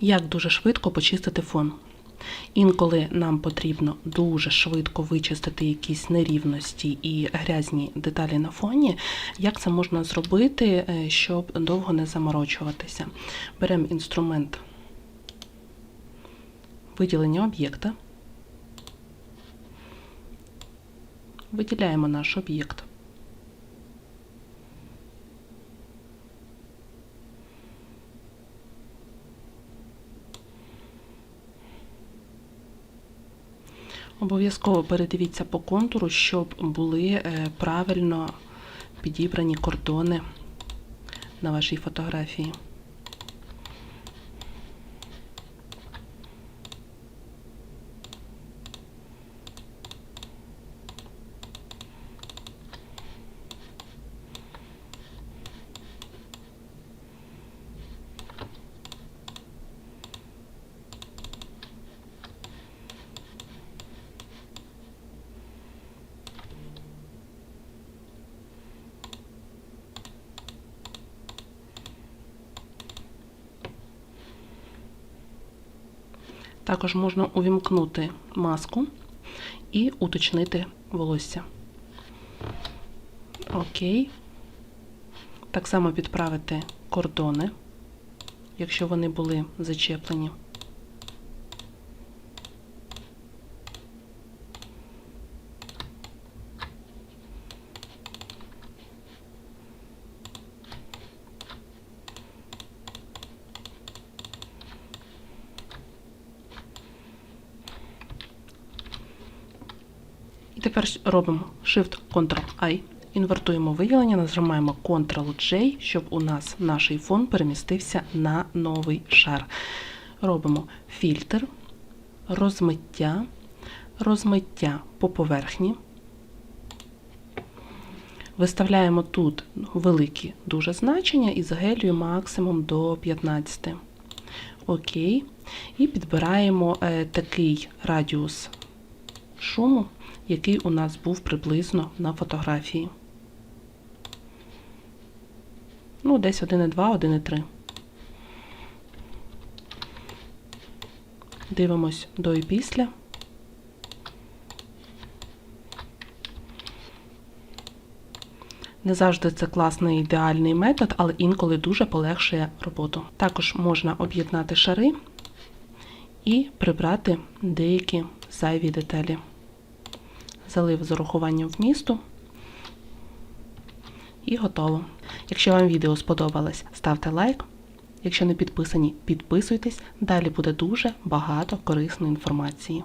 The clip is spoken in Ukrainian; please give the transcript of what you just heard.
Як дуже швидко почистити фон. Інколи нам потрібно дуже швидко вичистити якісь нерівності і грязні деталі на фоні. Як це можна зробити, е, щоб довго не заморочуватися? Беремо інструмент виділення об'єкта, виділяємо наш об'єкт. Обов'язково передивіться по контуру, щоб були е, правильно підібрані кордони на вашій фотографії. Також можна увімкнути маску і уточнити волосся. Окей. Так само підправити кордони, якщо вони були зачеплені. І тепер робимо Shift-Ctrl-I, інвертуємо виявлення, нажимаємо Ctrl-J, щоб у нас наш фон перемістився на новий шар. Робимо фільтр, розмиття, розмиття по поверхні. Виставляємо тут великі дуже значення і загелюємо максимум до 15. Окей. І підбираємо е, такий радіус шуму, який у нас був приблизно на фотографії. Ну, десь 1,2, 1,3. Дивимось до і після. Не завжди це класний ідеальний метод, але інколи дуже полегшує роботу. Також можна об'єднати шари і прибрати деякі зайві деталі. Залив з урахуванням вмісту і готово. Якщо вам відео сподобалось, ставте лайк. Якщо не підписані, підписуйтесь. Далі буде дуже багато корисної інформації.